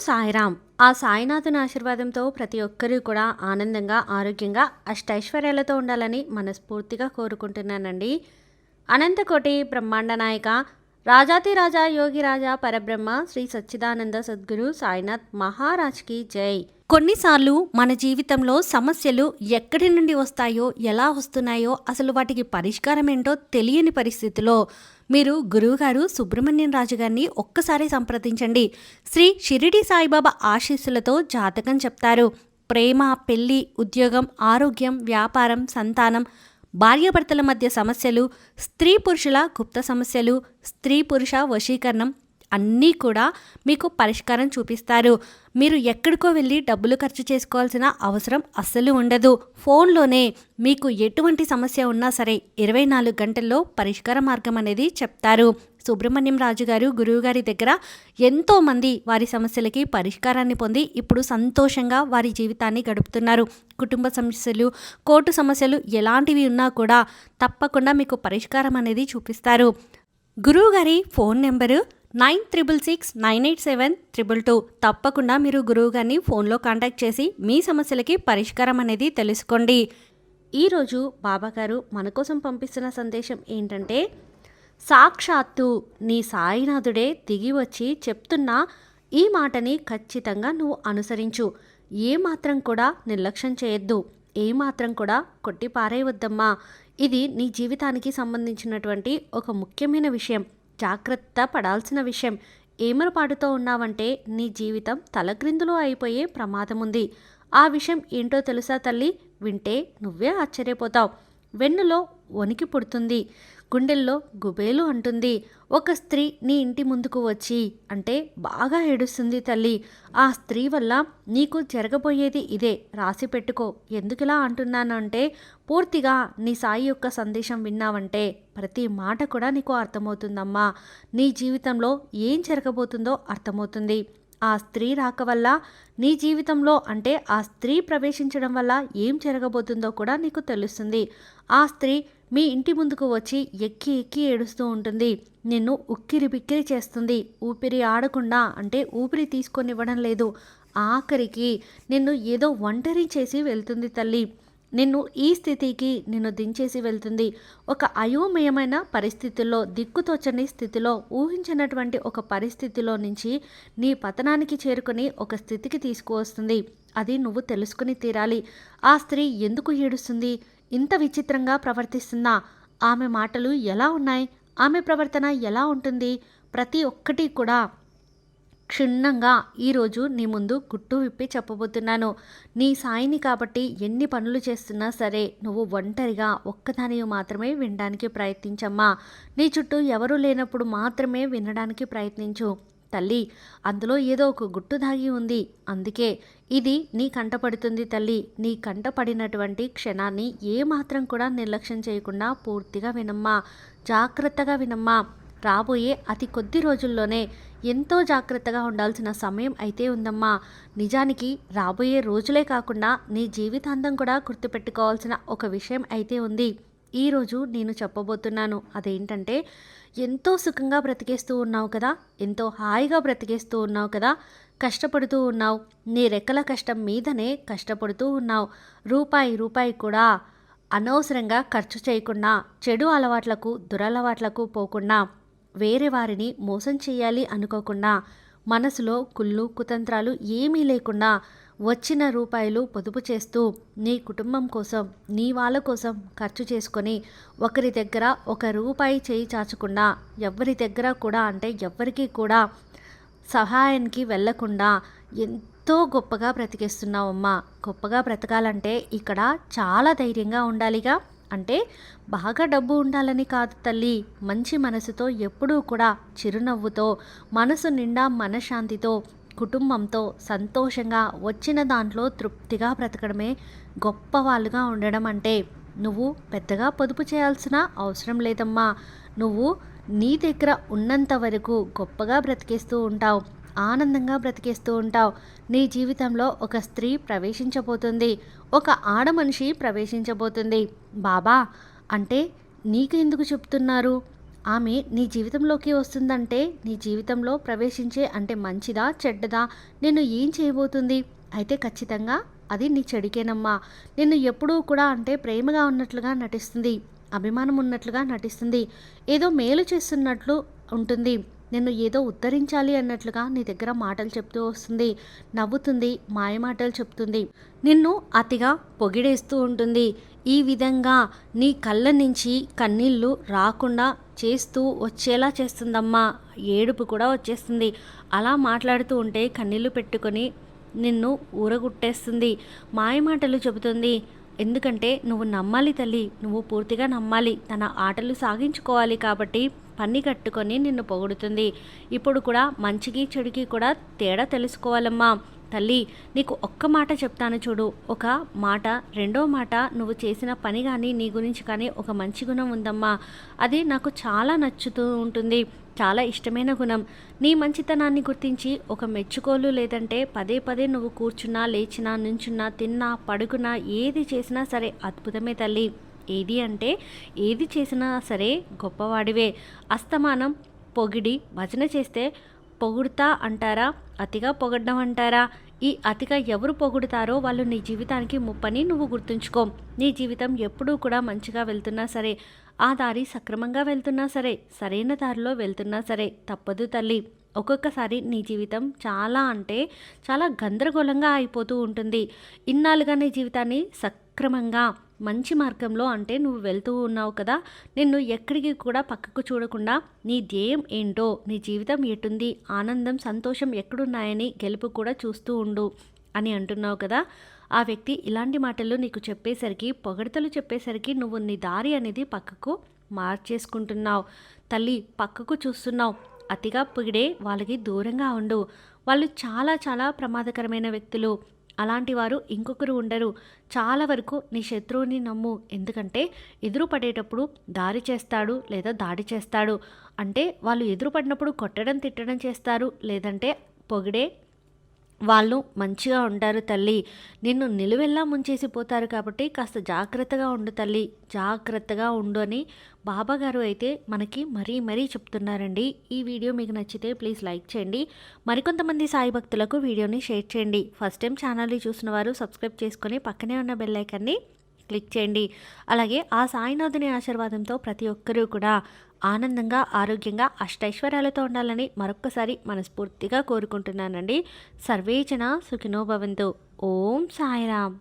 సాయిరామ్. ఆ సాయినాథుని ఆశీర్వాదంతో ప్రతి ఒక్కరూ కూడా ఆనందంగా ఆరోగ్యంగా అష్టైశ్వర్యాలతో ఉండాలని మనస్ఫూర్తిగా కోరుకుంటున్నానండి. అనంతకోటి బ్రహ్మాండ నాయక రాజాతి రాజా యోగి రాజా పరబ్రహ్మ శ్రీ సచ్చిదానంద సద్గురు సాయినాథ్ మహారాజ్కి జై. కొన్నిసార్లు మన జీవితంలో సమస్యలు ఎక్కడి నుండి వస్తాయో ఎలా వస్తున్నాయో అసలు వాటికి పరిష్కారం ఏంటో తెలియని పరిస్థితిలో మీరు గురువుగారు సుబ్రహ్మణ్యం రాజు గారిని ఒక్కసారి సంప్రదించండి. శ్రీ షిరిడి సాయిబాబా ఆశీస్సులతో జాతకం చెప్తారు. ప్రేమ పెళ్ళి ఉద్యోగం ఆరోగ్యం వ్యాపారం సంతానం భార్యాభర్తల మధ్య సమస్యలు స్త్రీ పురుషుల గుప్త సమస్యలు స్త్రీ పురుష వశీకరణం అన్నీ కూడా మీకు పరిష్కారం చూపిస్తారు. మీరు ఎక్కడికో వెళ్ళి డబ్బులు ఖర్చు చేసుకోవాల్సిన అవసరం అస్సలు ఉండదు. ఫోన్లోనే మీకు ఎటువంటి సమస్య ఉన్నా సరే ఇరవై నాలుగు గంటల్లో పరిష్కార మార్గం అనేది చెప్తారు. సుబ్రహ్మణ్యం రాజు గారు గురువుగారి దగ్గర ఎంతోమంది వారి సమస్యలకి పరిష్కారాన్ని పొంది ఇప్పుడు సంతోషంగా వారి జీవితాన్ని గడుపుతున్నారు. కుటుంబ సమస్యలు కోర్టు సమస్యలు ఎలాంటివి ఉన్నా కూడా తప్పకుండా మీకు పరిష్కారం అనేది చూపిస్తారు. గురువుగారి phone number nine triple six nine eight seven triple two. తప్పకుండా మీరు గురువు గారిని ఫోన్లో కాంటాక్ట్ చేసి మీ సమస్యలకి పరిష్కారం అనేది తెలుసుకోండి. ఈరోజు బాబాగారు మన కోసం పంపిస్తున్న సందేశం ఏంటంటే సాక్షాత్తు నీ సాయినాథుడే దిగి వచ్చి చెప్తున్న ఈ మాటని ఖచ్చితంగా నువ్వు అనుసరించు. ఏమాత్రం కూడా నిర్లక్ష్యం చేయొద్దు. ఏమాత్రం కూడా కొట్టి పారేయవద్దమ్మా ఇది నీ జీవితానికి సంబంధించినటువంటి ఒక ముఖ్యమైన విషయం. జాగ్రత్త పడాల్సిన విషయం. ఏమరపాటుతో ఉన్నావంటే నీ జీవితం తలక్రిందులో అయిపోయే ప్రమాదం ఉంది ఆ విషయం ఏంటో తెలుసా తల్లి? వింటే నువ్వే ఆశ్చర్యపోతావు. వెన్నులో వణికి పుడుతుంది. గుండెల్లో గుబేలు అంటుంది. ఒక స్త్రీ నీ ఇంటి ముందుకు వచ్చి అంటే బాగా ఏడుస్తుంది తల్లి. ఆ స్త్రీ వల్ల నీకు జరగబోయేది ఇదే రాసి పెట్టుకో. ఎందుకులా అంటున్నానంటే పూర్తిగా నీ సాయి యొక్క సందేశం విన్నావంటే ప్రతి మాట కూడా నీకు అర్థమవుతుందమ్మా. నీ జీవితంలో ఏం జరగబోతుందో అర్థమవుతుంది. ఆ స్త్రీ రాక వల్ల నీ జీవితంలో అంటే ఆ స్త్రీ ప్రవేశించడం వల్ల ఏం జరగబోతుందో కూడా నీకు తెలుస్తుంది. ఆ స్త్రీ మీ ఇంటి ముందుకు వచ్చి ఎక్కి ఎక్కి ఏడుస్తూ ఉంటుంది. నిన్ను ఉక్కిరి బిక్కిరి చేస్తుంది. ఊపిరి ఆడకుండా అంటే ఊపిరి తీసుకొనివ్వడం లేదు. ఆఖరికి నిన్ను ఏదో ఒంటరి చేసి వెళ్తుంది తల్లి. నిన్ను ఈ స్థితికి నిన్ను దించేసి వెళ్తుంది. ఒక అయోమయమైన పరిస్థితుల్లో దిక్కుతోచని స్థితిలో ఊహించినటువంటి ఒక పరిస్థితిలో నుంచి నీ పతనానికి చేరుకొని ఒక స్థితికి తీసుకువస్తుంది. అది నువ్వు తెలుసుకుని తీరాలి. ఆ స్త్రీ ఎందుకు ఏడుస్తుంది? ఇంత విచిత్రంగా ప్రవర్తిస్తుందా ఆమె మాటలు ఎలా ఉన్నాయి? ఆమె ప్రవర్తన ఎలా ఉంటుంది? ప్రతి ఒక్కటి కూడా క్షుణ్ణంగా ఈరోజు నీ ముందు గుట్టు విప్పి చెప్పబోతున్నాను. నీ సాయిని కాబట్టి ఎన్ని పనులు చేస్తున్నా సరే నువ్వు ఒంటరిగా ఒక్కదాని మాత్రమే వినడానికి ప్రయత్నించమ్మా. నీ చుట్టూ ఎవరూ లేనప్పుడు మాత్రమే వినడానికి ప్రయత్నించు. తల్లి అందులో ఏదో ఒక గుట్టు దాగి ఉంది. అందుకే ఇది నీ కంటపడుతుంది తల్లి. నీ కంటపడినటువంటి క్షణాన్ని ఏమాత్రం కూడా నిర్లక్ష్యం చేయకుండా పూర్తిగా వినమ్మా. జాగ్రత్తగా వినమ్మా. రాబోయే అతి కొద్ది రోజుల్లోనే ఎంతో జాగ్రత్తగా ఉండాల్సిన సమయం అయితే ఉందమ్మా. నిజానికి రాబోయే రోజులే కాకుండా నీ జీవితాంతం కూడా గుర్తుపెట్టుకోవాల్సిన ఒక విషయం అయితే ఉంది. ఈరోజు నేను చెప్పబోతున్నాను. అదేంటంటే ఎంతో సుఖంగా బ్రతికేస్తూ ఉన్నావు కదా ఎంతో హాయిగా బ్రతికేస్తూ ఉన్నావు కదా కష్టపడుతూ ఉన్నావు. నీ రెక్కల కష్టం మీదనే కష్టపడుతూ ఉన్నావు. రూపాయి రూపాయి కూడా అనవసరంగా ఖర్చు చేయకుండా చెడు అలవాట్లకు దురలవాట్లకు పోకుండా వేరే వారిని మోసం చేయాలి అనుకోకుండా మనసులో కుళ్ళు కుతంత్రాలు ఏమీ లేకుండా వచ్చిన రూపాయలు పొదుపు చేస్తూ నీ కుటుంబం కోసం నీ వాళ్ళ కోసం ఖర్చు చేసుకొని ఒకరి దగ్గర ఒక రూపాయి చేయి చాచకుండా ఎవరి దగ్గర కూడా అంటే ఎవరికి కూడా సహాయానికి వెళ్ళకుండా ఎంతో గొప్పగా బ్రతికేస్తున్నావమ్మా. గొప్పగా బ్రతకాలంటే ఇక్కడ చాలా ధైర్యంగా ఉండాలిగా. అంటే బాగా డబ్బు ఉండాలని కాదు తల్లి. మంచి మనసుతో ఎప్పుడూ కూడా చిరునవ్వుతో మనసు నిండా మనశ్శాంతితో కుటుంబంతో సంతోషంగా వచ్చిన దాంట్లో తృప్తిగా బ్రతకడమే గొప్ప వాళ్ళుగా ఉండడం అంటే నువ్వు పెద్దగా పొదుపు చేయాల్సిన అవసరం లేదమ్మా. నువ్వు నీ దగ్గర ఉన్నంత వరకు గొప్పగా బ్రతికేస్తూ ఉంటావు. ఆనందంగా బ్రతికేస్తూ ఉంటావు. నీ జీవితంలో ఒక స్త్రీ ప్రవేశించబోతుంది. ఒక ఆడ మనిషి ప్రవేశించబోతుంది. బాబా అంటే నీకు ఎందుకు చెప్తున్నారు? ఆమె నీ జీవితంలోకి వస్తుందంటే నీ జీవితంలో ప్రవేశించే అంటే మంచిదా చెడ్డదా? నేను ఏం చేయబోతుంది? అయితే ఖచ్చితంగా అది నీ చెడికేనమ్మా. నిన్ను ఎప్పుడూ కూడా అంటే ప్రేమగా ఉన్నట్లుగా నటిస్తుంది. అభిమానం ఉన్నట్లుగా నటిస్తుంది. ఏదో మేలు చేస్తున్నట్లు ఉంటుంది. నేను ఏదో ఉద్ధరించాలి అన్నట్లుగా నీ దగ్గర మాటలు చెప్తూ వస్తుంది. నవ్వుతుంది మాయమాటలు చెప్తుంది. నిన్ను అతిగా పొగిడేస్తూ ఉంటుంది. ఈ విధంగా నీ కళ్ళ నుంచి కన్నీళ్ళు రాకుండా చేస్తూ వచ్చేలా చేస్తుందమ్మా. ఏడుపు కూడా వచ్చేస్తుంది. అలా మాట్లాడుతూ ఉంటే కన్నీళ్ళు పెట్టుకొని నిన్ను ఊరగుట్టేస్తుంది. మాయమాటలు చెబుతుంది. ఎందుకంటే నువ్వు నమ్మాలి తల్లి నువ్వు పూర్తిగా నమ్మాలి. తన ఆటలు సాగించుకోవాలి కాబట్టి పన్ని కట్టుకొని నిన్ను పొగుడుతుంది. ఇప్పుడు కూడా మంచికి చెడుకి కూడా తేడా తెలుసుకోవాలమ్మా. తల్లి నీకు ఒక్క మాట చెప్తాను చూడు. ఒక మాట రెండో మాట నువ్వు చేసిన పని కానీ నీ గురించి కానీ ఒక మంచి గుణం ఉందమ్మా. అది నాకు చాలా నచ్చుతూ ఉంటుంది. చాలా ఇష్టమైన గుణం. నీ మంచితనాన్ని గుర్తించి ఒక మెచ్చుకోలు లేదంటే పదే పదే నువ్వు కూర్చున్నా లేచినా నుంచున్నా తిన్నా పడుకున్నా ఏది చేసినా సరే అద్భుతమే తల్లి. ఏది అంటే ఏది చేసినా సరే గొప్పవాడివే. అస్తమానం పొగిడి భజన చేస్తే పొగుడుతా అంటారా? అతిగా పొగడ్డం అంటారా? ఈ అతిగా ఎవరు పొగుడుతారో వాళ్ళు నీ జీవితానికి ముప్పని నువ్వు గుర్తుంచుకో. నీ జీవితం ఎప్పుడూ కూడా మంచిగా వెళ్తున్నా సరే ఆ దారి సక్రమంగా వెళ్తున్నా సరే సరైన దారిలో వెళ్తున్నా సరే తప్పదు తల్లి. ఒక్కొక్కసారి నీ జీవితం చాలా అంటే చాలా గందరగోళంగా అయిపోతూ ఉంటుంది. ఇన్నాళ్ళుగా నీ జీవితాన్ని సక్రమంగా మంచి మార్గంలో అంటే నువ్వు వెళ్తూ ఉన్నావు కదా నిన్ను ఎక్కడికి కూడా పక్కకు చూడకుండా నీ ధ్యేయం ఏంటో నీ జీవితం ఎటుంది ఆనందం సంతోషం ఎక్కడున్నాయని గెలుపు కూడా చూస్తూ ఉండు అని అంటున్నావు కదా. ఆ వ్యక్తి ఇలాంటి మాటలు నీకు చెప్పేసరికి పొగడతలు చెప్పేసరికి నువ్వు నీ దారి అనేది పక్కకు మార్చేసుకుంటున్నావు. తల్లి పక్కకు చూస్తున్నావు. అతిగా పొగిడే వాళ్ళకి దూరంగా ఉండు. వాళ్ళు చాలా చాలా ప్రమాదకరమైన వ్యక్తులు. అలాంటి వారు ఇంకొకరు ఉండరు. చాలా వరకు నీ శత్రువుని నమ్ము. ఎందుకంటే ఎదురు పడేటప్పుడు దారి చేస్తాడు లేదా దాడి చేస్తాడు. అంటే వాళ్ళు ఎదురు పడినప్పుడు కొట్టడం తిట్టడం చేస్తారు. లేదంటే పొగిడే వాళ్ళు మంచిగా ఉంటారు తల్లి. నిన్ను నిలువెల్లా ముంచేసిపోతారు కాబట్టి కాస్త జాగ్రత్తగా ఉండు తల్లి. జాగ్రత్తగా ఉండు అని బాబాగారు అయితే మనకి మరీ మరీ చెప్తున్నారండి. ఈ వీడియో మీకు నచ్చితే ప్లీజ్ లైక్ చేయండి. మరికొంతమంది సాయి భక్తులకు వీడియోని షేర్ చేయండి. ఫస్ట్ టైం ఛానల్ని చూసిన వారు సబ్స్క్రైబ్ చేసుకొని పక్కనే ఉన్న బెల్ ఐకాన్ని క్లిక్ చేయండి. అలాగే ఆ సాయినాథుని ఆశీర్వాదంతో ప్రతి ఒక్కరూ కూడా ఆనందంగా ఆరోగ్యంగా అష్టైశ్వర్యాలతో ఉండాలని మరొక్కసారి మనస్ఫూర్తిగా కోరుకుంటున్నానండి. సర్వేచన సుఖినోభవంతు ఓం సాయిరామ్.